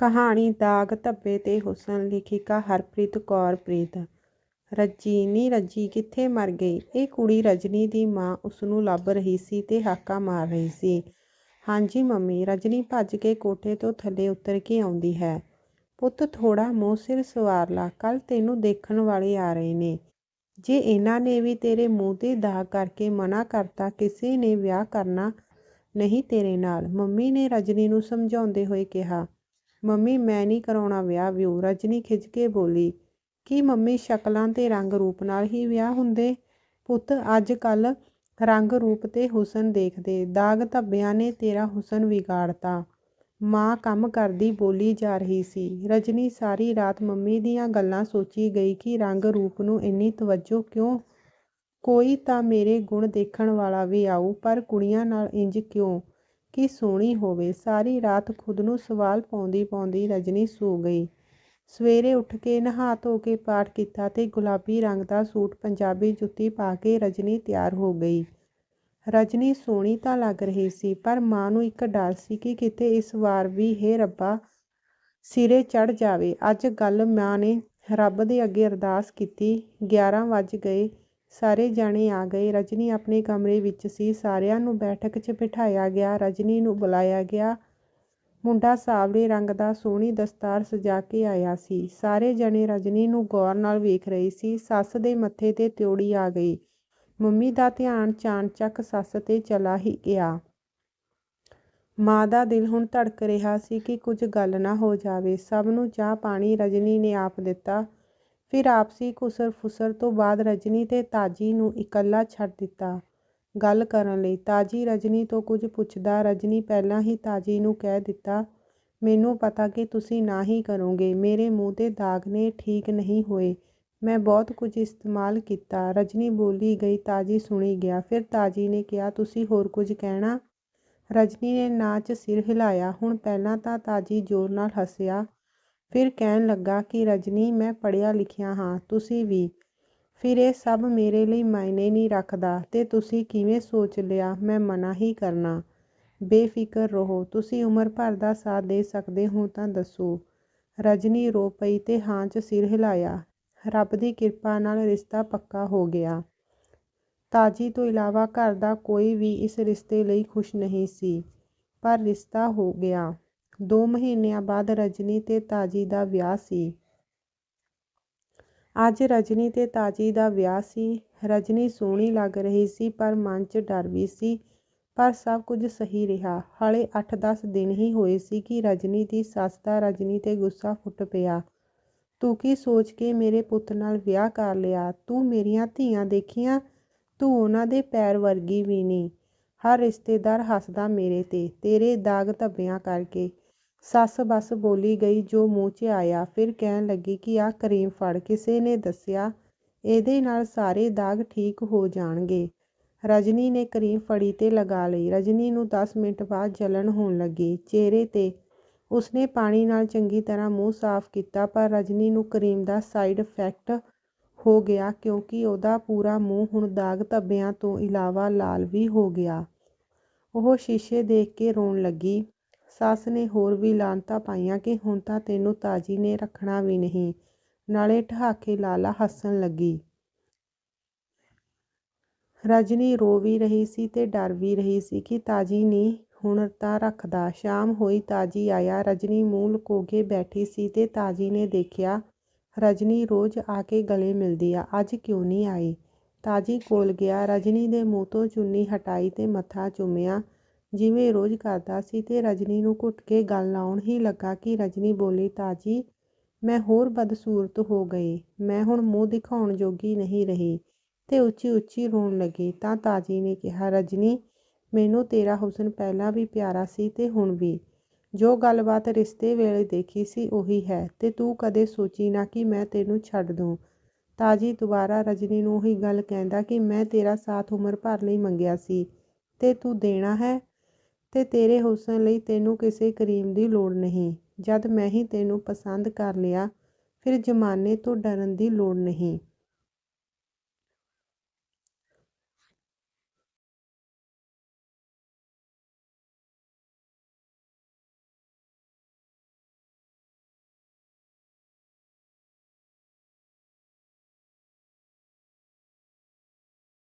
ਕਹਾਣੀ ਦਾਗ ਧੱਬੇ ਤੇ ਹੁਸਨ ਲੇਖਿਕਾ ਹਰਪ੍ਰੀਤ ਕੌਰ ਪ੍ਰੀਤ। ਰੱਜੀ, ਨੀ ਰੱਜੀ, ਕਿੱਥੇ ਮਰ ਗਈ? ਇਹ ਕੁੜੀ ਰਜਨੀ ਦੀ ਮਾਂ ਉਸਨੂੰ ਲੱਭ ਰਹੀ ਸੀ ਤੇ ਹਾਕਾ ਮਾਰ ਰਹੀ ਸੀ। ਹਾਂਜੀ ਮੰਮੀ, ਰਜਨੀ ਭੱਜ ਕੇ ਕੋਠੇ ਤੋਂ ਥੱਲੇ ਉਤਰ ਕੇ ਆਉਂਦੀ ਹੈ। ਪੁੱਤ ਥੋੜਾ ਮੂੰਹ ਸਿਰ ਸਵਾਰ ਲਾ ਕੱਲ ਤੈਨੂੰ ਦੇਖਣ ਵਾਲੇ ਆ ਰਹੇ ਨੇ। ਜੇ ਇਹਨਾਂ ਨੇ ਵੀ ਤੇਰੇ ਮੂੰਹ ਤੇ ਦਾਗ ਕਰਕੇ ਮਨਾ ਕਰਤਾ, ਕਿਸੇ ਨੇ ਵਿਆਹ ਕਰਨਾ ਨਹੀਂ ਤੇਰੇ ਨਾਲ। ਮੰਮੀ ਨੇ ਰਜਨੀ ਨੂੰ ਸਮਝਾਉਂਦੇ ਹੋਏ ਕਿਹਾ ਮੰਮੀ, ਮੈਂ ਨਹੀਂ ਕਰਾਉਣਾ ਵਿਆਹ ਵਿਊ ਰਜਨੀ ਖਿੱਚ ਕੇ ਬੋਲੀ, ਕੀ ਮੰਮੀ ਸ਼ਕਲਾਂ ਤੇ ਰੰਗ ਰੂਪ ਨਾਲ ਹੀ ਵਿਆਹ ਹੁੰਦੇ? ਪੁੱਤ, ਅੱਜ ਕੱਲ ਰੰਗ ਰੂਪ ਤੇ ਹੁਸਨ ਦੇਖਦੇ। ਦਾਗ ਧੱਬਿਆਂ ਨੇ ਤੇਰਾ ਹੁਸਨ ਵਿਗਾੜਤਾ। ਮਾਂ ਕੰਮ ਕਰਦੀ ਬੋਲੀ ਜਾ ਰਹੀ ਸੀ। ਰਜਨੀ ਸਾਰੀ ਰਾਤ ਮੰਮੀ ਦੀਆਂ ਗੱਲਾਂ ਸੋਚੀ ਗਈ ਕਿ ਰੰਗ ਰੂਪ ਨੂੰ ਇੰਨੀ ਤਵੱਜੋ ਕਿਉਂ? ਕੋਈ ਤਾਂ ਮੇਰੇ ਗੁਣ ਦੇਖਣ ਵਾਲਾ ਵੀ ਆਊ, ਪਰ ਕੁੜੀਆਂ ਨਾਲ ਇੰਜ ਕਿਉਂ? ਕਿ ਸੋਹਣੀ ਹੋਵੇ। ਸਾਰੀ ਰਾਤ ਖੁਦ ਨੂੰ ਸਵਾਲ ਪਾਉਂਦੀ ਪਾਉਂਦੀ ਰਜਨੀ ਸੋ ਗਈ। ਸਵੇਰੇ ਉੱਠ ਕੇ ਨਹਾ ਧੋ ਕੇ ਪਾਠ ਕੀਤਾ ਤੇ ਗੁਲਾਬੀ ਰੰਗ ਦਾ ਸੂਟ, ਪੰਜਾਬੀ ਜੁੱਤੀ ਪਾ ਕੇ ਰਜਨੀ ਤਿਆਰ ਹੋ ਗਈ। ਰਜਨੀ ਸੋਹਣੀ ਤਾਂ ਲੱਗ ਰਹੀ ਸੀ, ਪਰ ਮਾਂ ਨੂੰ ਇੱਕ ਡਰ ਸੀ ਕਿ ਕਿਤੇ ਇਸ ਵਾਰ ਵੀ ਹੇ ਰੱਬਾ ਸਿਰੇ ਚੜ ਜਾਵੇ। ਅੱਜ ਗੱਲ ਮਾਂ ਨੇ ਰੱਬ ਦੇ ਅੱਗੇ ਅਰਦਾਸ ਕੀਤੀ। 11 ਵੱਜ ਗਏ। ਸਾਰੇ ਜਾਣੇ ਆ ਗਏ। ਰਜਨੀ ਆਪਣੇ ਕਮਰੇ ਵਿੱਚ ਸੀ। ਸਾਰਿਆਂ ਨੂੰ ਬੈਠਕ 'ਚ ਬਿਠਾਇਆ ਗਿਆ। ਰਜਨੀ ਨੂੰ ਬੁਲਾਇਆ ਗਿਆ। ਮੁੰਡਾ ਸਾਵਲੇ ਰੰਗ ਦਾ ਸੋਹਣੀ ਦਸਤਾਰ ਸਜਾ ਕੇ ਆਇਆ ਸੀ। ਸਾਰੇ ਜਣੇ ਰਜਨੀ ਨੂੰ ਗੌਰ ਨਾਲ ਵੇਖ ਰਹੇ ਸੀ। ਸੱਸ ਦੇ ਮੱਥੇ ਤੇ ਤਿਉੜੀ ਆ ਗਈ। ਮੰਮੀ ਦਾ ਧਿਆਨ ਚਾਨਚੱਕ ਸੱਸ ਤੇ ਚਲਾ ਹੀ ਗਿਆ। ਮਾਂ ਦਾ ਦਿਲ ਹੁਣ ਧੜਕ ਰਿਹਾ ਸੀ ਕਿ ਕੁਝ ਗੱਲ ਨਾ ਹੋ ਜਾਵੇ। ਸਭ ਨੂੰ ਚਾਹ ਪਾਣੀ ਰਜਨੀ ਨੇ ਆਪ ਦਿੱਤਾ। ਫਿਰ ਆਪਸੀ ਘੁਸਰ ਫੁਸਰ ਤੋਂ ਬਾਅਦ ਰਜਨੀ ਤੇ ਤਾਜੀ ਨੂੰ ਇਕੱਲਾ ਛੱਡ ਦਿੱਤਾ। ਗੱਲ ਕਰਨ ਲਈ ਤਾਜੀ ਰਜਨੀ ਤੋਂ ਕੁਝ ਪੁੱਛਦਾ, ਰਜਨੀ ਪਹਿਲਾਂ ਹੀ ਤਾਜੀ ਨੂੰ ਕਹਿ ਦਿੱਤਾ, ਮੈਨੂੰ ਪਤਾ ਕਿ ਤੁਸੀਂ ਨਾ ਹੀ ਕਰੋਗੇ। ਮੇਰੇ ਮੂੰਹ ਤੇ ਦਾਗ ਨੇ ਠੀਕ ਨਹੀਂ ਹੋਏ। ਮੈਂ ਬਹੁਤ ਕੁਝ ਇਸਤੇਮਾਲ ਕੀਤਾ। ਰਜਨੀ ਬੋਲੀ ਗਈ, ਤਾਜੀ ਸੁਣੀ ਗਿਆ। ਫਿਰ ਤਾਜੀ ਨੇ ਕਿਹਾ, ਤੁਸੀਂ ਹੋਰ ਕੁਝ ਕਹਿਣਾ? ਰਜਨੀ ਨੇ ਨਾਚ ਸਿਰ ਹਿਲਾਇਆ। ਹੁਣ ਪਹਿਲਾਂ ਤਾਂ ਤਾਜੀ ਜ਼ੋਰ ਨਾਲ ਹੱਸਿਆ। ਫਿਰ ਕਹਿਣ ਲੱਗਾ ਕਿ, ਰਜਨੀ, ਮੈਂ ਪੜ੍ਹਿਆ ਲਿਖਿਆ ਹਾਂ, ਤੁਸੀਂ ਵੀ। ਫਿਰ ਇਹ ਸਭ ਮੇਰੇ ਲਈ ਮਾਇਨੇ ਨਹੀਂ ਰੱਖਦਾ ਤੇ ਤੁਸੀਂ ਕਿਵੇਂ ਸੋਚ ਲਿਆ? ਮੈਂ ਮਨਾ ਹੀ ਕਰਨਾ। ਬੇਫਿਕਰ ਰਹੋ। ਤੁਸੀਂ ਉਮਰ ਭਰ ਦਾ ਸਾਥ ਦੇ ਸਕਦੇ ਹੋ ਤਾਂ ਦੱਸੋ। ਰਜਨੀ ਰੋ ਪਈ ਤੇ ਹਾਂ 'ਚ ਸਿਰ ਹਿਲਾਇਆ। ਰੱਬ ਦੀ ਕਿਰਪਾ ਨਾਲ ਰਿਸ਼ਤਾ ਪੱਕਾ ਹੋ ਗਿਆ। ਤਾਜੀ ਤੋਂ ਇਲਾਵਾ ਘਰ ਦਾ ਕੋਈ ਵੀ ਇਸ ਰਿਸ਼ਤੇ ਲਈ ਖੁਸ਼ ਨਹੀਂ ਸੀ, ਪਰ ਰਿਸ਼ਤਾ ਹੋ ਗਿਆ। ਦੋ ਮਹੀਨਿਆਂ ਬਾਅਦ ਰਜਨੀ ਤੇ ਤਾਜੀ ਦਾ ਵਿਆਹ ਸੀ। ਅੱਜ ਰਜਨੀ ਤੇ ਤਾਜੀ ਦਾ ਵਿਆਹ ਸੀ। ਰਜਨੀ ਸੋਹਣੀ ਲੱਗ ਰਹੀ ਸੀ, ਪਰ ਮਨ 'ਚ ਡਰ ਵੀ ਸੀ। ਪਰ ਸਭ ਕੁਝ ਸਹੀ ਰਿਹਾ। ਹਾਲੇ 8-10 ਦਿਨ ਹੀ ਹੋਏ ਸੀ ਕਿ ਰਜਨੀ ਦੀ ਸੱਸ ਦਾ ਰਜਨੀ ਤੇ ਗੁੱਸਾ ਫੁੱਟ ਪਿਆ। ਤੂੰ ਕੀ ਸੋਚ ਕੇ ਮੇਰੇ ਪੁੱਤ ਨਾਲ ਵਿਆਹ ਕਰ ਲਿਆ? ਤੂੰ ਮੇਰੀਆਂ ਧੀਆਂ ਦੇਖੀਆਂ? ਤੂੰ ਉਹਨਾਂ ਦੇ ਪੈਰ ਵਰਗੀ ਵੀ ਨਹੀਂ ਹਰ ਰਿਸ਼ਤੇਦਾਰ ਹੱਸਦਾ ਮੇਰੇ ਤੇ। ਤੇਰੇ ਦਾਗ ਧੱਬਿਆਂ ਕਰਕੇ। ਸੱਸ ਬਸ ਬੋਲੀ ਗਈ, ਜੋ ਮੂੰਹ 'ਚ ਆਇਆ। ਫਿਰ ਕਹਿਣ ਲੱਗੀ ਕਿ ਆਹ ਕਰੀਮ ਫੜ, ਕਿਸੇ ਨੇ ਦੱਸਿਆ ਇਹਦੇ ਨਾਲ ਸਾਰੇ ਦਾਗ ਠੀਕ ਹੋ ਜਾਣਗੇ। ਰਜਨੀ ਨੇ ਕਰੀਮ ਫੜੀ ਤੇ ਲਗਾ ਲਈ। ਰਜਨੀ ਨੂੰ 10 ਮਿੰਟ ਬਾਅਦ ਜਲਨ ਹੋਣ ਲੱਗੀ। ਚਿਹਰੇ ਤੇ ਉਸਨੇ ਪਾਣੀ ਨਾਲ ਚੰਗੀ ਤਰ੍ਹਾਂ ਮੂੰਹ ਸਾਫ਼ ਕੀਤਾ, ਪਰ ਰਜਨੀ ਨੂੰ ਕਰੀਮ ਦਾ ਸਾਈਡ ਇਫੈਕਟ ਹੋ ਗਿਆ ਕਿਉਂਕਿ ਉਹਦਾ ਪੂਰਾ ਮੂੰਹ ਹੁਣ ਦਾਗ ਧੱਬਿਆਂ ਤੋਂ ਇਲਾਵਾ ਲਾਲ ਵੀ ਹੋ ਗਿਆ। ਉਹ ਸ਼ੀਸ਼ੇ ਦੇਖ ਕੇ ਰੋਣ ਲੱਗੀ। ਸੱਸ ਨੇ ਹੋਰ ਵੀ ਲਾਨਤਾਂ ਪਾਈਆਂ ਕਿ ਹੁਣ ਤਾਂ ਤੈਨੂੰ ਤਾਜੀ ਨੇ ਰੱਖਣਾ ਵੀ ਨਹੀਂ। ਨਾਲੇ ਠਹਾਕੇ ਲਾਲਾ ਹੱਸਣ ਲੱਗੀ। ਰਜਨੀ ਰੋ ਵੀ ਰਹੀ ਸੀ ਤੇ ਡਰ ਵੀ ਰਹੀ ਸੀ ਕਿ ਤਾਜੀ ਨਹੀਂ ਹੁਣ ਤਾਂ ਰੱਖਦਾ। ਸ਼ਾਮ ਹੋਈ ਤਾਜੀ ਆਇਆ। ਰਜਨੀ ਮੂਲ ਲੁਕੋ ਬੈਠੀ ਸੀ ਤੇ ਤਾਜੀ ਨੇ ਦੇਖਿਆ, ਰਜਨੀ ਰੋਜ਼ ਆ ਕੇ ਗਲੇ ਮਿਲਦੀ ਆ। ਅੱਜ ਕਿਉਂ ਨਹੀਂ ਆਈ? ਤਾਜੀ ਕੋਲ ਗਿਆ। ਰਜਨੀ ਦੇ ਮੂੰਹ ਤੋਂ ਚੁੰਨੀ ਹਟਾਈ ਤੇ ਮੱਥਾ ਚੁੰਮਿਆ। ਜਿਵੇਂ ਰੋਜ਼ ਕਰਦਾ ਸੀ ਤੇ ਰਜਨੀ ਨੂੰ ਘੁੱਟ ਕੇ ਗੱਲ ਲਾਉਣ ਹੀ ਲੱਗਾ ਕਿ ਰਜਨੀ ਬੋਲੀ, ਤਾਜੀ, ਮੈਂ ਹੋਰ ਬਦਸੂਰਤ ਹੋ ਗਈ। ਮੈਂ ਹੁਣ ਮੂੰਹ ਦਿਖਾਉਣ ਜੋਗੀ ਨਹੀਂ ਰਹੀ। ਤੇ ਉੱਚੀ ਉੱਚੀ ਰੋਣ ਲੱਗੀ। ਤਾਂ ਤਾਜੀ ਨੇ ਕਿਹਾ, ਰਜਨੀ, ਮੈਨੂੰ ਤੇਰਾ ਹੁਸਨ ਪਹਿਲਾਂ ਵੀ ਪਿਆਰਾ ਸੀ ਤੇ ਹੁਣ ਵੀ। ਜੋ ਗੱਲਬਾਤ ਰਿਸ਼ਤੇ ਵੇਲੇ ਦੇਖੀ ਸੀ ਉਹੀ ਹੈ ਤੇ ਤੂੰ ਕਦੇ ਸੋਚੀ ਨਾ ਕਿ ਮੈਂ ਤੈਨੂੰ ਛੱਡ ਦੂੰ। ਤਾਜੀ ਦੁਬਾਰਾ ਰਜਨੀ ਨੂੰ ਉਹੀ ਗੱਲ ਕਹਿੰਦਾ ਕਿ ਮੈਂ ਤੇਰਾ ਸਾਥ ਉਮਰ ਭਰ ਲਈ ਮੰਗਿਆ ਸੀ ਤੇ ਤੂੰ ਦੇਣਾ ਹੈ? ਤੇ ਤੇਰੇ ਹੁਸਨ ਲਈ ਤੈਨੂੰ ਕਿਸੇ ਕਰੀਮ ਦੀ ਲੋੜ ਨਹੀਂ। ਜਦ ਮੈਂ ਹੀ ਤੈਨੂੰ ਪਸੰਦ ਕਰ ਲਿਆ, ਫਿਰ ਜ਼ਮਾਨੇ ਤੋਂ ਡਰਨ ਦੀ ਲੋੜ ਨਹੀਂ।